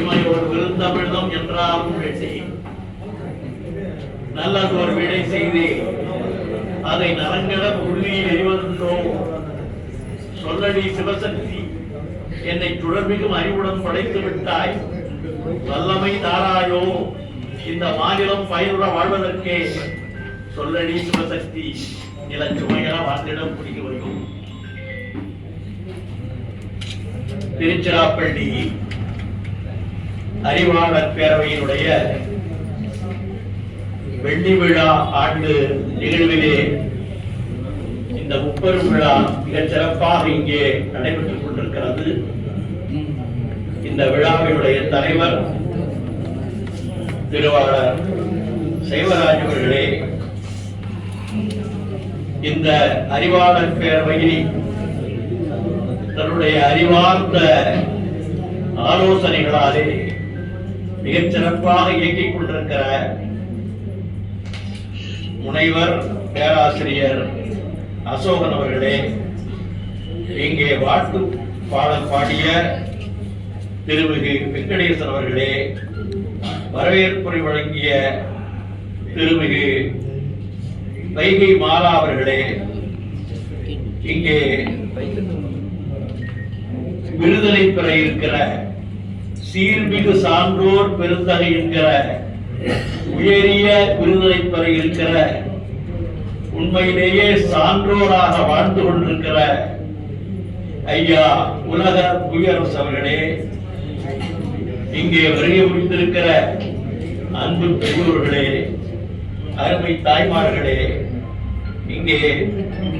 இமை ஒரு விருந்தமிழ்தம் என்றாலும் வெற்றி நல்லது ஒரு விடை செய்து. அதை நரங்கட புள்ளியில் எறிவதென்றோ சொல்லடி சிவசக்தி என்னை சுடர்மிகும் அறிவுடன் படைத்து விட்டாய். வல்லமை தாராயோ இந்த மாநிலம் பயிருட வாழ்வதற்கே. சொல்லடி சிவசக்தி நிலச்சுமையா வாழ்ந்திடம் பிடிக்க வைக்கும் திருச்சிராப்பள்ளி அறிவாளர் பேரவையினுடைய வெள்ளி விழா ஆண்டு நிகழ்விலே இந்த முப்பெரும் விழா மிகச் சிறப்பாக இங்கே நடைபெற்றுக் கொண்டிருக்கிறது. இந்த விழாவினுடைய தலைவர் திருவாளர் சைவராஜ் அவர்களே இந்த அறிவாளர் பேரவையில் தன்னுடைய அறிவார்ந்த ஆலோசனைகளாலே மிகச் சிறப்பாக இயக்கிக் கொண்டிருக்கிற முனைவர் பேராசிரியர் அசோகன் அவர்களே இங்கே வாட்டு பாடல் பாடிய திருமிகு வெங்கடேசன் அவர்களே வரவேற்புரை வழங்கிய திருமிகு வைகை மாலா அவர்களே இங்கே விடுதலை பெற இருக்கிற சீர்மிகு சான்றோர் பெருந்தகை என்கிற உயரிய விருதனை பெற இருக்கிற உண்மையிலேயே சான்றோராக வாழ்ந்து கொண்டிருக்கிற ஐயா உலக புயரசு அவர்களே இங்கே வருகை முடிந்திருக்கிற அன்பு பெரியோர்களே அருமை தாய்மார்களே இங்கே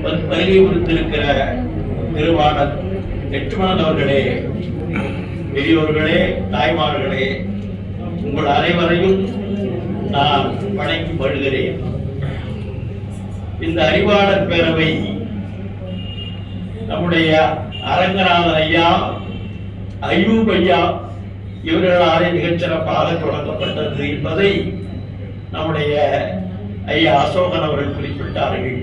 வருகை முடித்திருக்கிற திருவாளர் லட்சுமணன் அவர்களே பெரியோர்களே தாய்மார்களே உங்கள் அனைவரையும் நான் வணங்கி வருகிறேன் இந்த அறிவாளர் பேரவை நம்முடைய அரங்கநாதன் ஐயா ஐயூப் ஐயா இவர்களாலே மிகச்சிறப்பாக தொடங்கப்பட்டது என்பதை நம்முடைய ஐயா அசோகன் அவர்கள் குறிப்பிட்டார்கள்.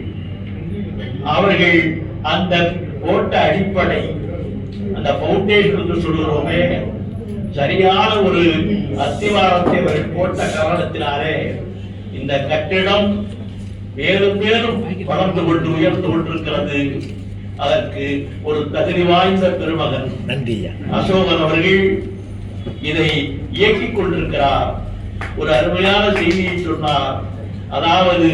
அவர்கள் அந்த ஓட்ட அடிப்படை அந்த பவுண்டேஷன் என்று சரியான ஒரு அஸ்திவாரத்தை அவர்கள் போட்ட காரணத்தினாலே இந்த கட்டிடம் மேலும் மேலும் வளர்ந்து கொண்டு உயர்ந்து கொண்டிருக்கிறது. அதற்கு ஒரு தகுதி வாய்ந்த பெருமகன் நன்றி அசோகன் அவர்கள் இதை இயக்கிக் கொண்டிருக்கிறார். ஒரு அருமையான செய்தியை சொன்னார். அதாவது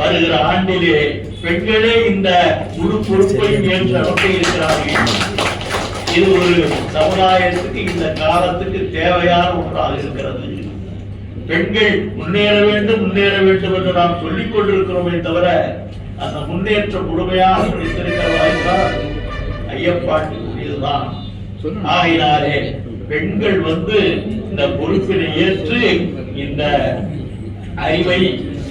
வருகிற ஆண்டிலே பெண்களே இந்த முழு பொறுப்பையும் ஏற்று நடத்த இருக்கிறார்கள். இது ஒரு சமுதாயத்துக்கு இந்த காலத்துக்கு தேவையான ஒன்றாக இருக்கிறது. பெண்கள் முன்னேற வேண்டும் முன்னேற வேண்டும் என்று நாம் சொல்லிக் கொண்டிருக்கிறோமே தவிர அந்த முன்னேற்றம் முழுமையாக கிடைத்திருக்கிறதா என்றால் ஐயப்பாட்டுக்குரியதுதான் ஆகையினாலே பெண்கள் வந்து இந்த பொறுப்பினை ஏற்று இந்த அறிவை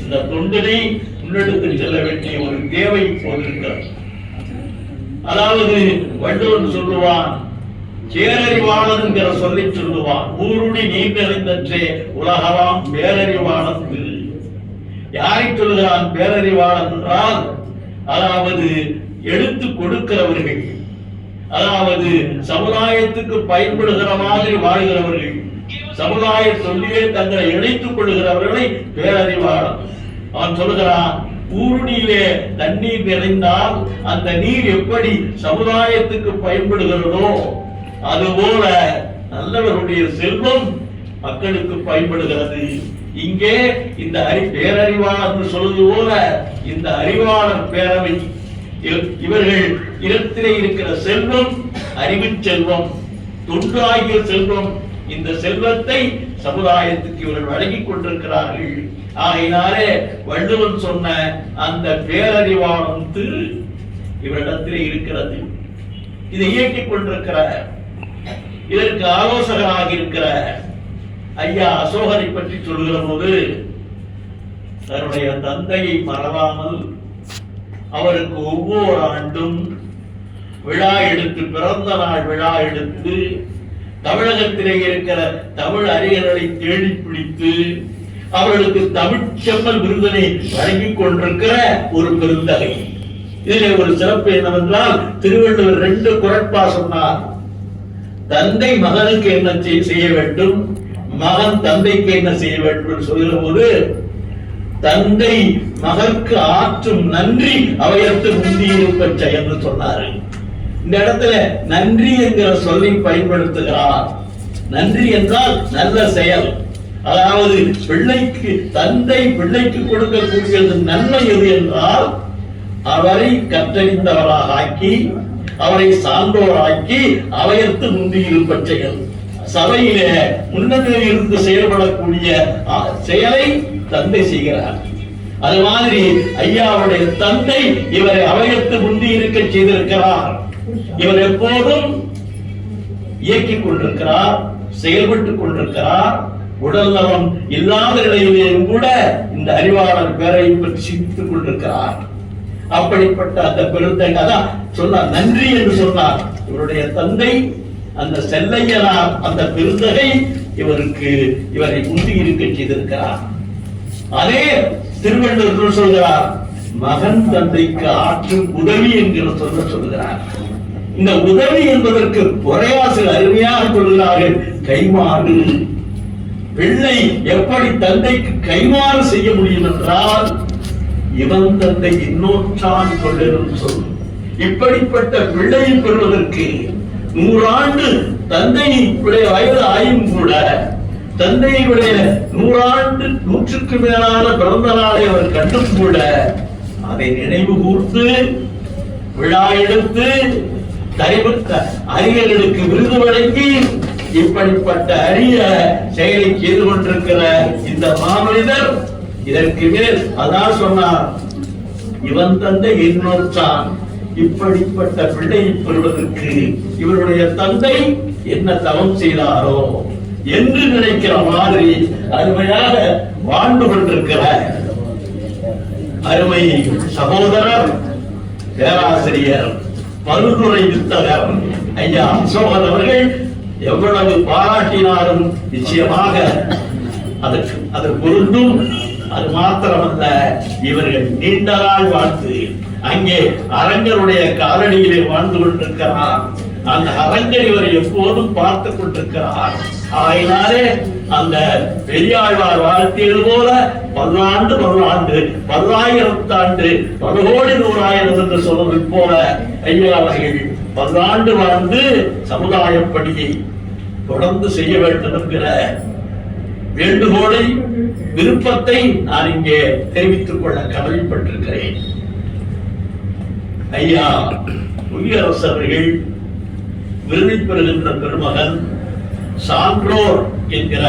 இந்த தொண்டினை முன்னெடுத்து செல்ல வேண்டிய ஒரு தேவை போட்டிருக்கிறது அதாவது வள்ளுவன் சொல்லுவான் சேரறிவாளன் சொல்லி சொல்லுவான் ஊருடி நீ நிறைந்தற்றே உலகலாம் பேரறிவாளன் யாரை சொல்லுகிறான் பேரறிவாளன் என்றால் அதாவது எடுத்து கொடுக்கிறவர்கள் அதாவது சமுதாயத்துக்கு பயன்படுகிற மாதிரி வாழ்கிறவர்கள் சமுதாய சொல்லியே தங்களை இணைத்துக் கொள்கிறவர்களை பேரறிவாளன் அவன் சொல்லுகிறான் ஊருணியிலே தண்ணீர் நிறைந்தால் அந்த நீர் எப்படி சமுதாயத்துக்கு பயன்படுகிறதோ அதுபோல நல்லவருடைய செல்வம் மக்களுக்கு பயன்படுகிறது. இங்கே இந்த அறி பேரறிவாளர் சொல்வது போல இந்த அறிவாளர் பேரவை இவர்கள் இடத்திலே இருக்கிற செல்வம் அறிவு செல்வம் தொண்டு ஆகிய செல்வம். இந்த செல்வத்தை சமுதாயத்துக்கு இவர்கள் வழங்கிக் கொண்டிருக்கிறார்கள். ஆகையினாலே வள்ளுவன் சொன்ன அந்த பேரறிவாளம் திரு இவரிடத்திலே இருக்கிறது. இதை இயக்கிக் கொண்டிருக்கிற இதற்கு ஆலோசகராக இருக்கிற ஐயா அசோகரை பற்றி சொல்கிற போது தன்னுடைய தந்தையை மறவாமல் அவருக்கு ஒவ்வொரு ஆண்டும் விழா எடுத்து பிறந்த நாள் விழா எடுத்து தமிழகத்திலே இருக்கிற தமிழ் அறிஞர்களை தேடி பிடித்து அவர்களுக்கு தமிழ்ச்செம்மல் விருதினை வழங்கிக் கொண்டிருக்கிற ஒரு பெருந்தகை. இதிலே ஒரு சிறப்பு என்னவென்றால் திருவள்ளுவர் ரெண்டு குரட்பா சொன்னார். தந்தை மகனுக்கு என்ன செய்ய வேண்டும்? மகன் தந்தைக்கு என்ன செய்ய வேண்டும் சொல்கிற போது தந்தை மகற்கு ஆற்றும் நன்றி அவையத்து முந்தியிருப்ப என்று சொன்னாரு. இந்த இடத்துல நன்றி என்கிற சொல்லை பயன்படுத்துகிறார். நன்றி என்றால் நல்ல செயல். அதாவது பிள்ளைக்கு தந்தை பிள்ளைக்கு கொடுக்கக்கூடியது நன்மை எது என்றால் அவரை கற்றறிந்தவராக ஆக்கி அவரை சான்றோராக்கி அவையத்து முந்தியிருப்ப செயல் சபையிலே முன்னணியில் இருந்து செயல்படக்கூடிய செயலை தந்தை செய்கிறார். அது மாதிரி ஐயாவுடைய தந்தை இவரை அவையத்து முந்தி இருக்க செய்திருக்கிறார். இவர் எப்போதும் இயக்கிக் கொண்டிருக்கிறார் செயல்பட்டுக் கொண்டிருக்கிறார் உடல் நலம் இல்லாத நிலையிலேயும் கூட இந்த அறிவாளர் பேரை பற்றி சிந்தித்துக் கொண்டிருக்கிறார். அப்படிப்பட்ட அந்த பெருந்தங்க அதான் சொன்னார் நன்றி என்று சொன்னார். இவருடைய தந்தை அந்த செல்லையனார் அந்த பெருந்தகை இவருக்கு இவரை முந்தி இருக்க செய்திருக்கிறார். அதே திருவள்ளுவர் சொல்கிறார் மகன் தந்தைக்கு ஆற்றும் உதவி என்கிற சொல்ல சொல்கிறார். இந்த உதவி என்பதற்கு உரையாசில் அருமையாக சொல்கிறார்கள் கைமாறு பிள்ளை எப்படி தந்தைக்கு கைமாறு செய்ய முடியும் என்றால் இவன் தந்தை இன்னொற்றான் கொள்ளும் சொல். இப்படிப்பட்ட பிள்ளையை பெறுவதற்கு நூறாண்டு தந்தையுடைய வயது ஆயும் கூட தந்தையுடைய நூறாண்டு நூற்றுக்கு மேலான பிறந்த நாளை அவர் கண்டும் கூட அதை நினைவு கூர்த்து விழா எடுத்து தலைவர் அறிஞர்களுக்கு விருது வழங்கி இப்படிப்பட்ட அரிய செயலை செய்து கொண்டிருக்கிற இந்த மாமனிதர் இதற்கு மேல் அதான் சொன்னார் இவன் தந்தை இன்னொருத்தான். இப்படிப்பட்ட பிள்ளையை பெறுவதற்கு இவருடைய தந்தை என்ன தவம் செய்தாரோ என்று நினைக்கிற மாதிரி அருமையாக வாழ்ந்து கொண்டிருக்கிற அருமை சகோதரர் பேராசிரியர் பல்துறை வித்தகர் ஐயா அசோகன் அவர்கள் எவ்வளவு பாராட்டினாலும் நிச்சயமாக அதற்கு அதற்கு ஒன்றும் அது மாத்திரமல்ல. இவர்கள் நீண்ட நாள் வாழ்த்து அங்கே அரங்கருடைய காலடியிலே வாழ்ந்து கொண்டிருக்கிறார். அந்த அரங்கர் இவரை எப்போதும் பார்த்து கொண்டிருக்கிறார். ஆயினாலே அந்த பெரியாழ்வார் வாழ்த்தியது போல பல்லாண்டு பல்லாண்டு பல்லாயிரத்தாண்டு பல கோடி நூறாயிரம் என்று சொல்வது போல ஐயா அவர்கள் பல்லாண்டு வாழ்ந்து சமுதாய பணியை தொடர்ந்து செய்ய வேண்டும் என்கிற வேண்டுகோளை விருப்பத்தை நான் இங்கே தெரிவித்துக் கொள்ள கடமைப்பட்டிருக்கிறேன் ஐயா புவியரசு அவர்கள் விருதை பெறுகின்ற பெருமகன் சான்றோர் என்கிற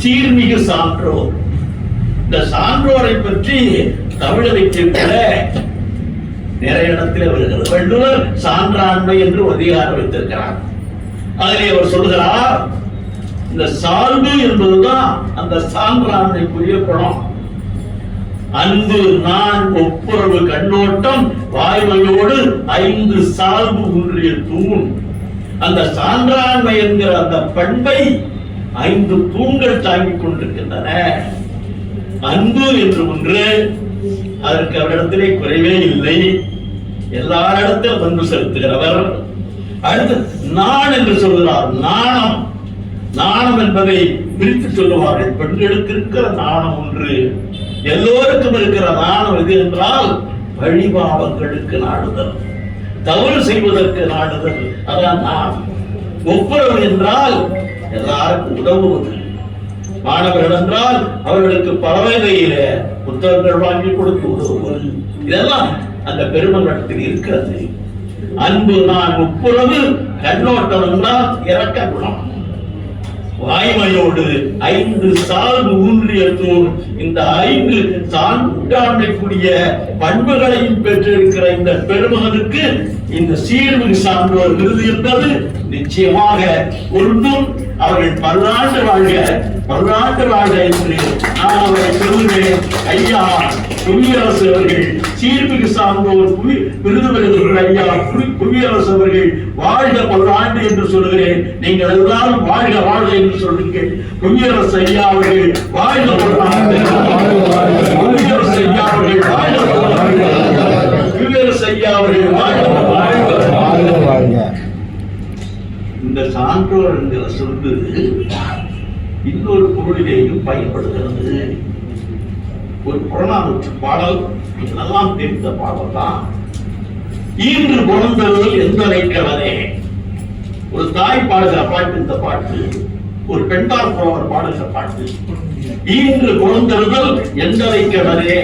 சீர்மிகு சான்றோர். இந்த சான்றோரை பற்றி தமிழரை இலக்கியத்தில் நிறைய இடத்துல வருகிறது வள்ளுவர் சான்றாண்மை என்று அதிகாரம் வைத்திருக்கிறார். அதிலே அவர் சொல்கிறார் இந்த சால்பு என்பதுதான் அந்த சான்றாண்மைக்குரிய குணம். அன்பு நான் ஒப்புரவு கண்ணோட்டம் வாய்மையோடு ஐந்து சால்பு ஒன்றிய தூண். அந்த சான்றாண்மை என்கிற அந்த பண்பை ஐந்து தூண்கள் தாங்கிக் கொண்டிருக்கின்றன. அன்பு என்று ஒன்று அதற்கு அவரிடத்திலே குறைவே இல்லை. எல்லாரிடத்திலும் அன்பு செலுத்துகிறவர். அடுத்து நான் என்று சொல்கிறார் நாணம். நாணம் என்பதை பிரித்து சொல்லுவார்கள். பெண்களுக்கு இருக்கிற நாணம் ஒன்று. எல்லோருக்கும் இருக்கிற நாணம் எது என்றால் வழிபாவங்களுக்கு நாடுதல். தவறு செய்வதற்கு நாடுதல். அதான் நாணம் ஒப்புரவு என்றால் எல்லாருக்கும் உதவுவது. மாணவர்கள் என்றால் அவர்களுக்கு பல வகையில புத்தகங்கள் வாங்கி கொடுத்து உதவுவது. இதெல்லாம் அந்த பெருமகத்தில் இருக்கிறது. அன்பு நான் ஒப்புரவு கண்ணோட்டம் என்றால் இறக்க குணம் வாய்மையோடு ஐந்து சால்பு ஊன்றிய தூண் இந்த ஐந்து சான்றாண்மைக்குரிய பண்புகளையும் பெற்றிருக்கிற இந்த பெருமகனுக்கு இந்த சீர்மிகு சான்றோர் விருது என்பது நிச்சயமாக ஒன்றும் அவர்கள் பல்லாண்டு வாழ்க பல்லாண்டு வாழ்க என்று நான் அவரை சொல்லுவேன் ஐயா புவியரசு அவர்கள் சீர்மிகு சார்ந்தோர் புவி விருது பெறுகிற ஐயா புவியரசு அவர்கள் வாழ்க பல்லாண்டு என்று சொல்கிறேன் நீங்கள் எல்லாரும் வாழ்க வாழ்க என்று சொல்லுங்கள் புவியரசு ஐயா அவர்கள் வாழ்க பல்லாண்டு புவியரசு ஐயா அவர்கள் வாழ்க பல்லாண்டு புவியரசு ஐயா அவர்கள் வாழ்க பல்லாண்டு இந்த சான்றோர் என்கிற சொல்லு இன்னொரு பொருளிலேயும் பயன்படுகிறது. ஒரு புறநானூற்று பாடல் இதெல்லாம் தெரிந்த பாடல் தான் ஈன்று குழந்தருள் எந்த கவனே ஒரு தாய் பாடுகிற பாட்டு இந்த பாட்டு ஒரு பெண்டார் புறவர் பாடுகிற பாட்டு. ஈன்று குழந்தருதல் எந்த கவனே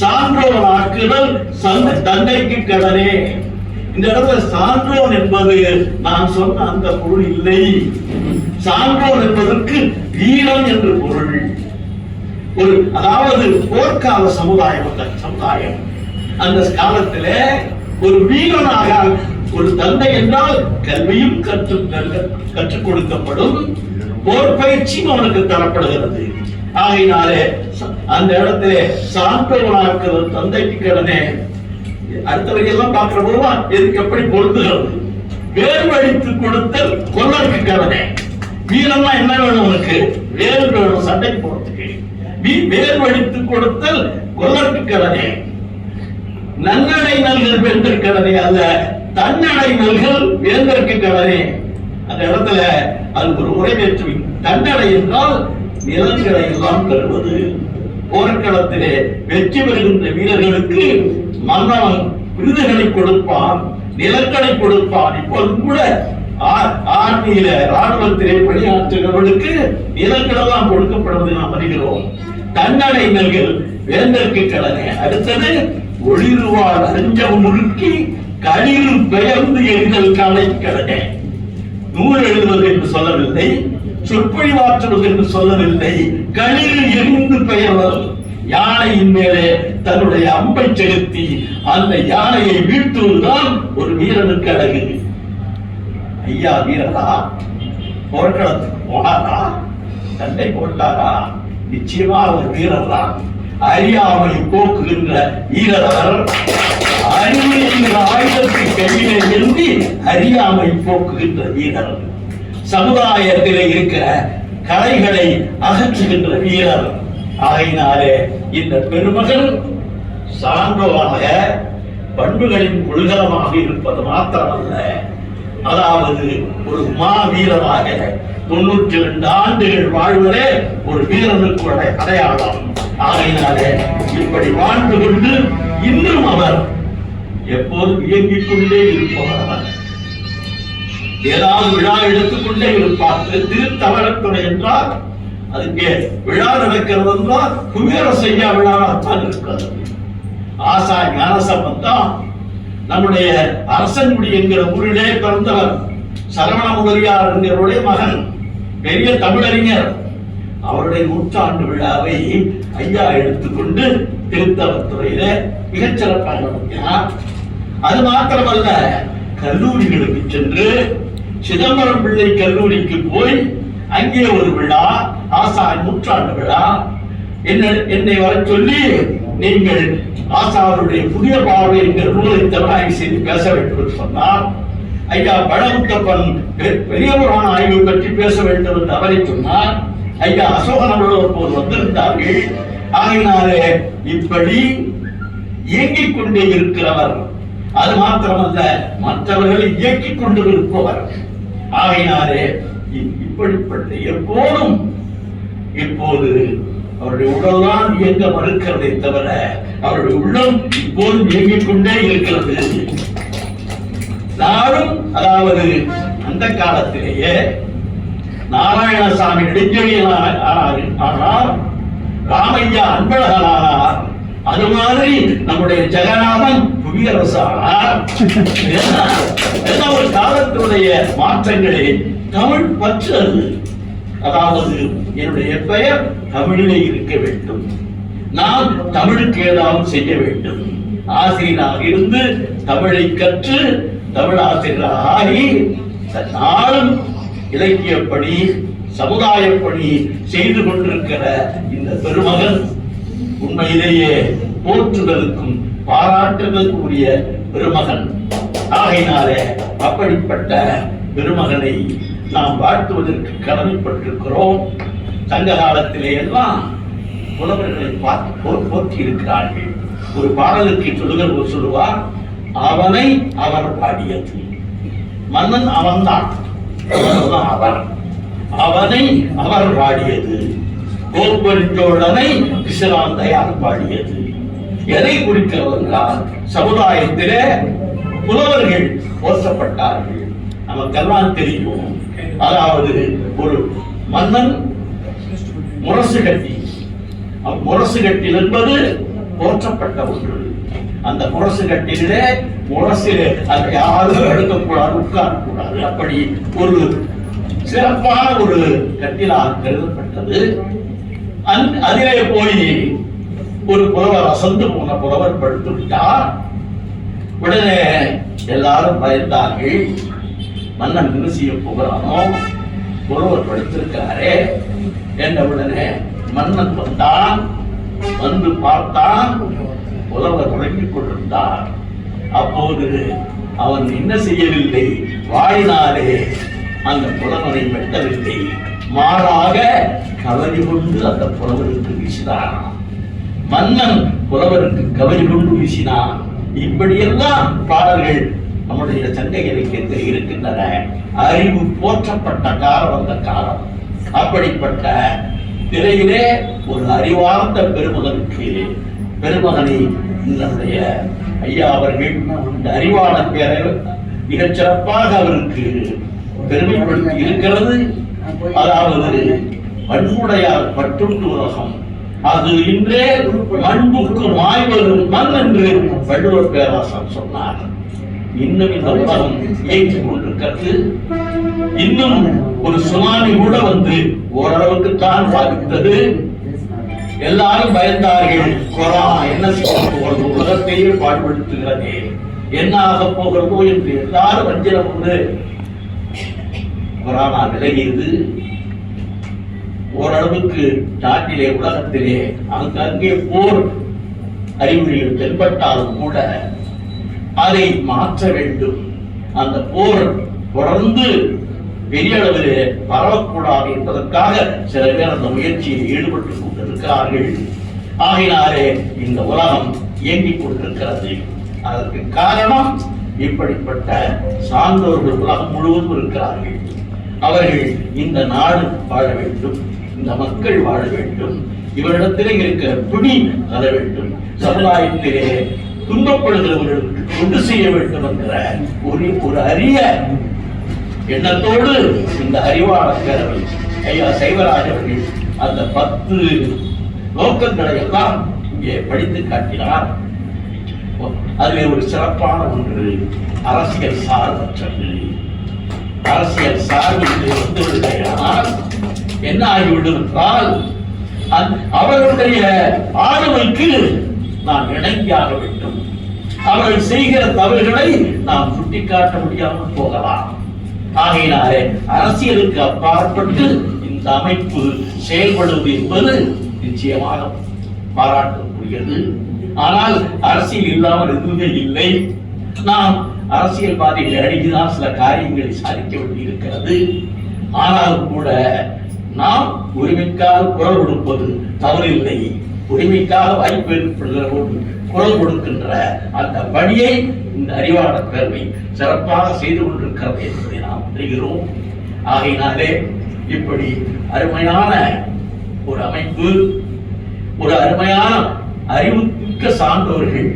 சான்றோன் ஆக்குதல் சந்த தந்தைக்கு கடனே. இந்த இடத்துல சான்றோன் என்பது நான் சொன்ன அந்த பொருள் இல்லை. சான்றோன் என்பதற்கு வீரன் என்று பொருள். ஒரு அதாவது போர்க்கால சமுதாயம் அந்த சமுதாயம். அந்த காலத்துல ஒரு வீரனாக ஒரு தந்தை என்றால் கல்வியும் கற்று கற்றுக் கொடுக்கப்படும் போர் பயிற்சியும் அவனுக்கு தரப்படுகிறது. ஆகையினாலே ச- அந்த இடத்திலே சான்றோனாக்குற தந்தைக்கு கடனே அடுத்தவரையெல்லாம் பார்க்கிற போதுதான் எதுக்கு எப்படி பொருந்துகிறது? வேர்வழித்து கொடுத்தல் கொல்லருக்கு கடனே. வீரம்னா என்ன வேணும் உனக்கு? வேறு வேணும் சண்டை போறதுக்கு. வீ வேர் கொடுத்தல் கொல்லருக்கு கடனே நன்னடை நல்கள் வேந்தர் கடனே அல்ல தன்னடை நல்கள் வேந்தருக்கு கடனே அந்த இடத்துல அது ஒரு உரைவேற்று தன்னடை என்றால் நிலங்களை எல்லாம் தருவது போர்க்களத்திலே வெற்றி பெறுகின்ற வீரர்களுக்கு மன்னவன் விருதுகளை கொடுப்பான் நிலங்களை கொடுப்பான். இப்போது கூட ஆ- ஆர்மியில ராணுவத்திலே பணியாற்றுகிறவர்களுக்கு நிலங்களெல்லாம் கொடுக்கப்படுவதை நாம் அறிகிறோம். தன்னடை நல்கள் வேந்தற்கு கடனே. அடுத்தது ஒளிருவாள் அஞ்சம் முறுக்கி களிறு பெயர்ந்து எங்கள் காலை கடனே. நூல் எழுதுவது என்று சொல்லவில்லை சொற்பொழிவாற்றுவது என்று சொல்லவில்லை களிறு எரிந்து பெயர்தல் யானையின் மேலே தன்னுடைய அம்பை செலுத்தி அந்த யானையை வீழ்த்துவதுதான் ஒரு வீரனுக்கு அழகு. ஐயா வீரரா போர்க்களத்துக்கு போனாரா? சண்டை போட்டாரா? நிச்சயமா அவர் வீரர் தான் அறியாமை போக்குகின்ற வீரர். அறிவு என்கிற ஆயுதத்தை கையிலே எழுதி அறியாமை போக்குகின்ற வீரர். சமுதாயத்திலே இருக்கிற கலைகளை அகற்றுகின்ற வீரர். ஆகினாலே இந்த பெருமகள் சான்றோராக பண்புகளின் கொள்கலமாக இருப்பது மாத்திரமல்ல. அதாவது ஒரு மாவீரராக தொண்ணூற்றி ரெண்டு ஆண்டுகள் வாழ்வதே ஒரு வீரனுக்கு அடையாளம். ஆகையினாலே இப்படி வாழ்ந்து கொண்டு இன்னும் அவர் எப்போதும் இயங்கிக் கொண்டே இருப்பவர் அவர். ஏதாவது விழா எடுத்துக்கொண்டே இருப்பார். திருத்தவரத்துறை என்றால் அதுக்கு விழா நடக்கிறது என்றால் குபேர செய்யா விழாவாகத்தான் இருக்கிறது. ஆசா ஞானசம்பந்தம் நம்முடைய அரசன்குடி என்கிற ஊரிலே பிறந்தவர் சரவண முதலியார் என்கிறவருடைய மகன் பெரிய தமிழறிஞர். அவருடைய நூற்றாண்டு விழாவை ஐயா எடுத்துக்கொண்டு திருத்தலத்துறையில மிகச்சிறப்பாக நடத்தினார். அது மாத்திரமல்ல கல்லூரிகளுக்கு சென்று சிதம்பரம் பிள்ளை கல்லூரிக்கு போய் அங்கே ஒரு விழா ஆசா நூற்றாண்டு விழா. என்ன என்னை வர சொல்லி நீங்கள் ஆசாருடைய புதிய பார்வை என்கிற நூலை தவறாய் செய்து பேச வேண்டும் என்று சொன்னார் ஐயா பழமுத்தப்பன் பெ- பெரிய புராண ஆய்வு பற்றி பேச வேண்டும் என்று அவரை சொன்னார் ஐயா அசோகன் அவர்கள் போல் வந்திருந்தார்கள். ஆகினாலே இப்படி இயங்கிக் கொண்டே இருக்கிறவர். அது மாத்திரமல்ல மற்றவர்களை இயக்கிக் கொண்டு இருப்பவர் ஆகையினாலே இப்படிப்பட்ட எப்போதும் இப்போது அவருடைய உடல்தான் இயங்க மறுக்கிறதை தவிர அவருடைய உள்ளம் இப்போதும் இயங்கிக் கொண்டே இருக்கிறது. நாளும் அதாவது அந்த காலத்திலேயே நாராயணசாமி நெடுஞ்செழியனார் ஆனார். ஆனால் ராமையா அன்பழகனானார். அது மாதிரி நம்முடைய ஜெகநாதன் புவியரசானார் என்ன ஒரு காலத்துடைய மாற்றங்களே தமிழ் பற்று அது அதாவது என்னுடைய பெயர் தமிழிலே இருக்க வேண்டும். நாம் தமிழுக்கு ஏதாவது செய்ய வேண்டும். ஆசிரியராக இருந்து தமிழை கற்று தமிழ் ஆசிரியராக ஆகி நாளும் இலக்கிய பணி சமுதாய பணி செய்து கொண்டிருக்கிற இந்த பெருமகன் உண்மையிலேயே போற்றுதலுக்கும் பாராட்டுதலுக்குரிய பெருமகன். ஆகையினாலே அப்படிப்பட்ட பெருமகனை நாம் வாழ்த்துவதற்கு கடமைப்பட்டிருக்கிறோம். சங்க காலத்திலே எல்லாம் புலவர்களை பார்த்து போற்றி இருக்கிறார்கள் ஒரு பாடலுக்கு சொல்லுகிற சொல்லுவார் அவனை அவர் பாடியது. மன்னன் அவன்தான். அவர்தான் அவர். அவனை அவர் பாடியது. கோப்பெருஞ்சோழனை விசிராந்தையார் பாடியது. எதை குறிக்கிறவர்களால் சமுதாயத்திலே புலவர்கள் போற்றப்பட்டார்கள் நமக்கெல்லாம் தெரியும். அதாவது ஒரு மன்னன் முரசு கட்டி. முரசு கட்டில் என்பது போற்றப்பட்ட ஒன்று. அந்த முரசு கட்டிலே முரசிலே அதை யாரும் எடுக்கக்கூடாது உட்காரக்கூடாது. அப்படி ஒரு சிறப்பான ஒரு கட்டிலாக கருதப்பட்டது. அதிலே போய் ஒரு புலவர் அசந்து போன புலவர் படுத்து விட்டார். உடனே எல்லாரும் பயந்தார்கள். மன்னன் என்ன செய்ய போகிறானோ? புலவர் படுத்திருக்காரே என்ற உடனே மன்னன் வந்தான் வந்து பார்த்தான் புலவர் உறங்கிக் கொண்டிருந்தார். அப்போது அவன் என்ன செய்யவில்லை? வாழினாலே அந்த புலவனை வெட்டவில்லை. மாறாக கவரி கொண்டு அந்த புலவருக்கு வீசினான். மன்னன் புலவருக்கு கவரி கொண்டு வீசினான். இப்படியெல்லாம் பாடல்கள் நம்முடைய சங்க இலக்கியத்தில் இருக்கின்றன அறிவு போற்றப்பட்ட காலம் அந்த காலம். அப்படிப்பட்ட திரையிலே ஒரு அறிவார்ந்த பெருமகனுக்கு பெருமகனை நம்முடைய ஐயா அவர்கள் இந்த அறிவான பேரை மிகச் சிறப்பாக அவருக்கு பெருமைப்படுத்தி இருக்கிறது. அதாவது பண்புடையார் பட்டுண்டு உலகம். அது இன்றே அன்புக்கு மாய்வரும் மண் என்று வள்ளுவர் பேராசன் சொன்னார். இன்னும் இந்த உலகம் இயங்கிக் கொண்டிருக்கிறது இன்னும் ஒரு சுனாமி கூட வந்து ஓரளவுக்கு தான் பாதித்தது எல்லாரும் பயந்தார்கள் கொரோனா என்ன போகிறது உலகத்தையே பாடுபடுத்துகிறது. என்ன ஆக போகிறதோ என்று எல்லாரும் வஞ்சிரம் உண்டு கொரோனா விலகியது. ஓரளவுக்கு நாட்டிலே உலகத்திலே அங்கங்கே போர் அறிகுறிகள் தென்பட்டாலும் கூட அதை மாற்ற வேண்டும். அந்த போர் தொடர்ந்து பெரிய அளவிலே பரவக்கூடாது என்பதற்காக சில பேர் அந்த முயற்சியில் ஈடுபட்டுக் கொண்டிருக்கிறார்கள். ஆகினாலே இந்த உலகம் இயங்கிக் கொண்டிருக்கிறது. அதற்கு காரணம் இப்படிப்பட்ட சான்றோர்கள் உலகம் முழுவதும் இருக்கிறார்கள். அவர்கள் இந்த நாடு வாழ வேண்டும் இந்த மக்கள் வாழ வேண்டும் இவரிடத்திலே இருக்கிற துணி வர வேண்டும் சமுதாயத்திலே துன்பப்படுகிறவர்களுக்கு கொண்டு செய்ய வேண்டும் என்கிற ஒரு ஒரு அரிய எண்ணத்தோடு இந்த அறிவாளர் பேரவை ஐயா சைவராஜ் அவர்கள் அந்த பத்து நோக்கங்களை எல்லாம் இங்கே படித்து காட்டினார். அதில் ஒரு சிறப்பான ஒன்று அரசியல் சார்பற்றது. அரசியல் சார்பு வந்துவிடுகிறார் என்ன ஆகிவிடும் என்றால் அவர்களுடைய ஆளுமைக்கு நாம் இணங்கியாக வேண்டும். அவர்கள் செய்கிற தவறுகளை நாம் சுட்டிக்காட்ட முடியாமல் போகலாம். ஆகையினாலே அரசியலுக்கு அப்பாற்பட்டு இந்த அமைப்பு செயல்படுவது என்பது நிச்சயமாக பாராட்டக்கூடியது. ஆனால் அரசியல் இல்லாமல் எதுவுமே இல்லை. நாம் அரசியல்வாதிகளை அடிக்குதான் சில காரியங்களை சாதிக்க வேண்டியிருக்கிறது. ஆனாலும் கூட நாம் உரிமைக்காக குரல் கொடுப்பது தவறில்லை. உரிமைக்காக வாய்ப்பு ஏற்படுகிற குரல் கொடுக்கின்ற அந்த பணியை இந்த அறிவாளர் பேரவை சிறப்பாக செய்து கொண்டிருக்கிறது என்பதை நாம் அறிகிறோம். ஆகையினாலே இப்படி அருமையான ஒரு அமைப்பு ஒரு அருமையான அறிவுமிக்க சான்றோர்கள்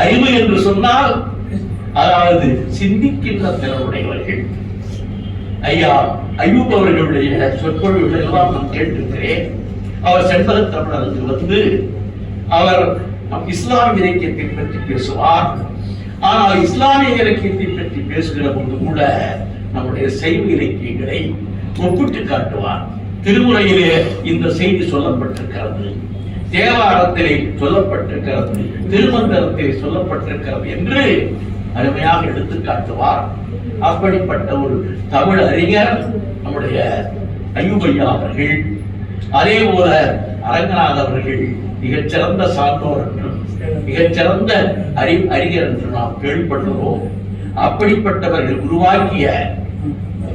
அறிவு என்று சொன்னால் அதாவது சிந்திக்கின்ற திறனுடையவர்கள். ஐயா ஐயூப் அவர்களுடைய சொற்பொழிவுகள் எல்லாம் நான் கேட்டிருக்கிறேன். அவர் செண்பக தமிழருக்கு வந்து அவர் நம் இஸ்லாமிய இலக்கியத்தை பற்றி பேசுவார். ஆனால் இஸ்லாமிய இலக்கியத்தை பற்றி பேசுகிற போது கூட நம்முடைய சைவ இலக்கியங்களை ஒப்பிட்டு காட்டுவார். திருமுறையிலே இந்த செய்தி சொல்லப்பட்டிருக்கிறது. தேவாரத்திலே சொல்லப்பட்டிருக்கிறது. திருமந்திரத்திலே சொல்லப்பட்டிருக்கிறது என்று அருமையாக எடுத்து காட்டுவார். அப்படிப்பட்ட ஒரு தமிழ் அறிஞர் நம்முடைய ஐயுபையா அவர்கள் அதே போல அரங்கநாத் அவர்கள் மிகச்சிறந்த சான்றோர் என்றும் மிகச்சிறந்த அறி அறிஞர் என்று நாம் கேள்விப்படுகிறோம் அப்படிப்பட்டவர்கள் உருவாக்கிய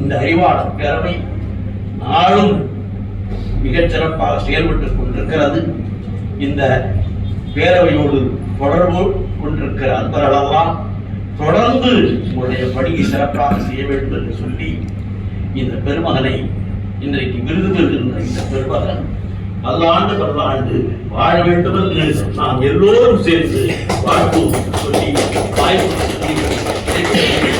இந்த அறிவாளர் பேரவை நாளும் மிகச் சிறப்பாக செயல்பட்டுக் கொண்டிருக்கிறது. இந்த பேரவையோடு தொடர்பு கொண்டிருக்கிற அன்பர்களெல்லாம் தொடர்ந்து உங்களுடைய பணியை சிறப்பாக செய்ய வேண்டும் என்று சொல்லி இந்த பெருமகனை இன்றைக்கு விருது பெறுகின்ற இந்த பெருமகன் பல்லாண்டு ஆண்டு வாழ வேண்டும் என்று நாம் எல்லோரும் சேர்ந்து வாழ்த்தும் சொல்லி வாய்ப்பு